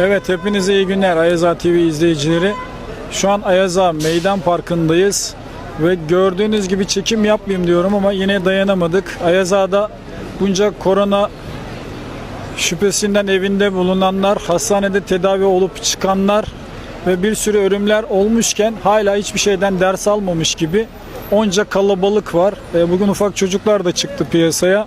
Evet hepinize iyi günler Ayaza TV izleyicileri. Şu an Ayaza Meydan Parkı'ndayız ve gördüğünüz gibi çekim yapmayayım diyorum ama yine dayanamadık. Ayaza'da bunca korona şüphesinden evinde bulunanlar, hastanede tedavi olup çıkanlar ve bir sürü ölümler olmuşken hala hiçbir şeyden ders almamış gibi onca kalabalık var. E, Bugün ufak çocuklar da çıktı piyasaya.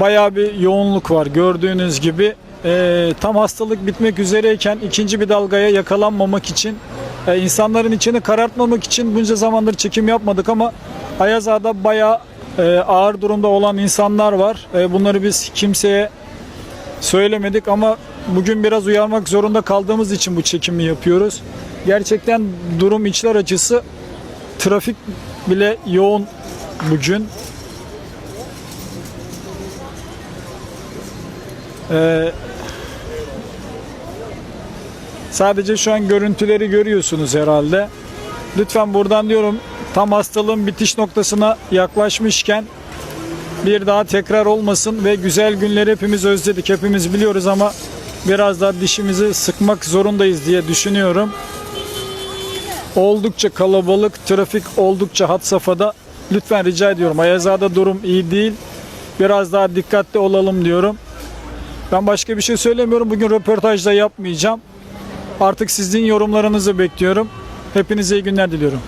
Bayağı bir yoğunluk var gördüğünüz gibi. E, tam hastalık bitmek üzereyken ikinci bir dalgaya yakalanmamak için e, insanların içini karartmamak için bunca zamandır çekim yapmadık ama Ayazağa'da bayağı e, ağır durumda olan insanlar var. E, bunları biz kimseye söylemedik ama bugün biraz uyarmak zorunda kaldığımız için bu çekimi yapıyoruz. Gerçekten durum içler acısı. Trafik bile yoğun bugün. Ee, sadece şu an görüntüleri görüyorsunuz herhalde. Lütfen buradan diyorum tam hastalığın bitiş noktasına yaklaşmışken bir daha tekrar olmasın ve güzel günleri hepimiz özledik. Hepimiz biliyoruz ama biraz daha dişimizi sıkmak zorundayız diye düşünüyorum. Oldukça kalabalık, trafik oldukça had safhada. Lütfen rica ediyorum. Ayazağa'da durum iyi değil. Biraz daha dikkatli olalım diyorum. Ben başka bir şey söylemiyorum. Bugün röportajda yapmayacağım. Artık sizin yorumlarınızı bekliyorum. Hepinize iyi günler diliyorum.